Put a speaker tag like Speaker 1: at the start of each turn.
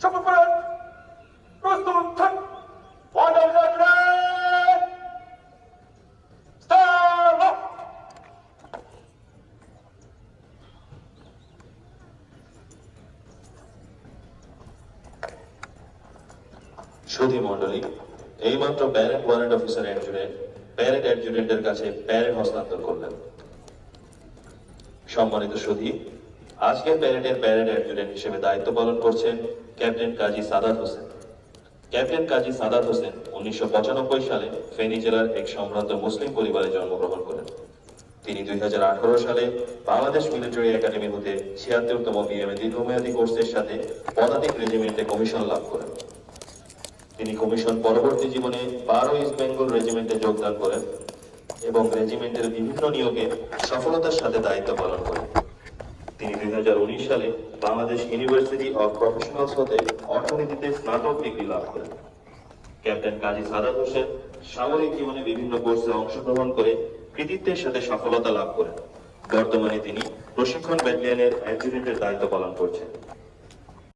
Speaker 1: সর্বপরাধ প্রস্তুত থাক অর্ডার রাখলে সুধী মন্ডলী এইমাত্র parade warrant officer adjutant parade অ্যাডজুডেন্টের কাছে প্যারেন্ট হস্তান্তর করলেন। সম্মানিত সুধী আজকে প্যারেন্টের প্যারেন্ট অ্যাডজুডেন্ট হিসেবে দায়িত্ব পালন করছেন ক্যাপ্টেন কাজী সাদাত হোসেন। ক্যাপ্টেন কাজী সাদাত হোসেন উনিশশো পঁচানব্বই সালে ফেনী জেলার এক সম্ভ্রান্ত মুসলিম পরিবারে জন্মগ্রহণ করেন। তিনি দুই সালে বাংলাদেশ মিলিটারি একাডেমি হতে ছিয়াত্তরতম বিএমএ দীর্ঘমেয়াদী কোর্সের সাথে পদাতিক রেজিমেন্টে কমিশন লাভ করেন। তিনি কমিশন পরবর্তী জীবনে বারো ইস্ট বেঙ্গল রেজিমেন্টে যোগদান করেন এবং রেজিমেন্টের বিভিন্ন নিয়োগে সফলতার সাথে দায়িত্ব পালন করেন। তিনি দুই সালে বাংলাদেশ ইউনিভার্সিটি অফ প্রফেশনালস হতে অর্থনীতিতে স্নাতক ডিগ্রি লাভ করেন। ক্যাপ্টেন কাজী সাদা হোসেন সামরিক জীবনে বিভিন্ন কোর্সে অংশগ্রহণ করে কৃতিত্বের সাথে সফলতা লাভ করেন। বর্তমানে তিনি প্রশিক্ষণ ব্যাটালিয়নের অ্যাডজুটেন্টের দায়িত্ব পালন করছেন।